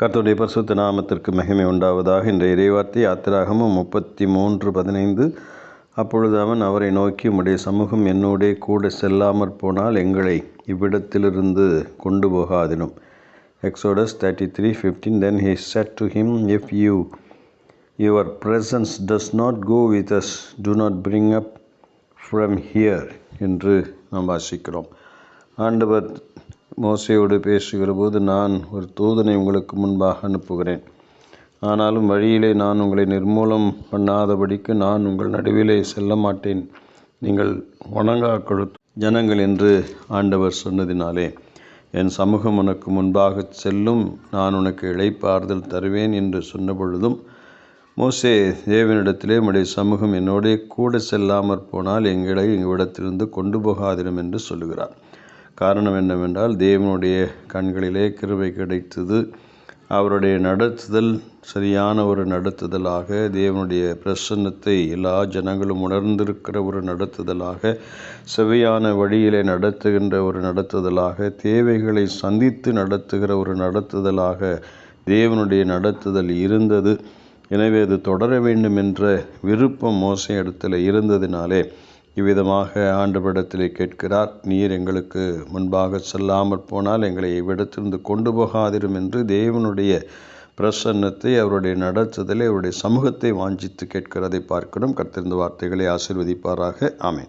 கர்த்தருடைய பரிசுத்த நாமத்திற்கு மகிமை உண்டாவதாக. இந்த இறைவார்த்தை யாத்திராகமும் முப்பத்தி மூன்று பதினைந்து. அப்பொழுது அவன் அவரை நோக்கி உம்முடைய சமூகம் என்னோடே கூட செல்லாமற் போனால் எங்களை இவ்விடத்திலிருந்து கொண்டு போகாதினும் Exodus thirty three fifteen then he said to him if you your presence does not go with us do not bring up from here என்று நாம் வாசிக்கிறோம். ஆண்டவர் மோசையோடு பேசுகிற போது நான் ஒரு தூதனை உங்களுக்கு முன்பாக அனுப்புகிறேன். ஆனாலும் வழியிலே நான் உங்களை நிர்மூலம் பண்ணாதபடிக்கு நான் உங்கள் நடுவிலே செல்ல மாட்டேன். நீங்கள் வணங்கா கொடு ஜனங்கள் என்று ஆண்டவர் சொன்னதினாலே என் சமூகம் உனக்கு முன்பாக செல்லும் நான் உனக்கு இழைப்பாறுதல் தருவேன் என்று சொன்ன பொழுதும் மோசே தேவனிடத்திலே உடைய சமூகம் என்னோடே கூட செல்லாமற் போனால் எங்களை எங்களிடத்திலிருந்து கொண்டு போகாதிடும் என்று சொல்லுகிறார். காரணம் என்னவென்றால் தேவனுடைய கண்களிலே கிருபை கிடைத்தது. அவருடைய நடத்துதல் சரியான ஒரு நடத்துதலாக தேவனுடைய பிரசன்னத்தை எல்லா ஜனங்களும் உணர்ந்திருக்கிற ஒரு நடத்துதலாக செவையான வழியிலே நடத்துகின்ற ஒரு நடத்துதலாக தேவைகளை சந்தித்து நடத்துகிற ஒரு நடத்துதலாக தேவனுடைய நடத்துதல் இருந்தது. எனவே அது தொடர வேண்டும் என்ற விருப்பம் மோசை இடத்துல இருந்ததினாலே இவ்விதமாக ஆண்டவரிடத்திலே கேட்கிறார் நீர் எங்களுக்கு முன்பாக செல்லாமற் போனால் எங்களை இவ்விடத்திலிருந்து கொண்டு போகாதிரும் என்று தேவனுடைய பிரசன்னத்தை அவருடைய நடத்துதலை அவருடைய சமூகத்தை வாஞ்சித்து கேட்கிறதை பார்க்கிறோம். கத்திருந்த வார்த்தைகளை ஆசிர்வதிப்பாராக. ஆமேன்.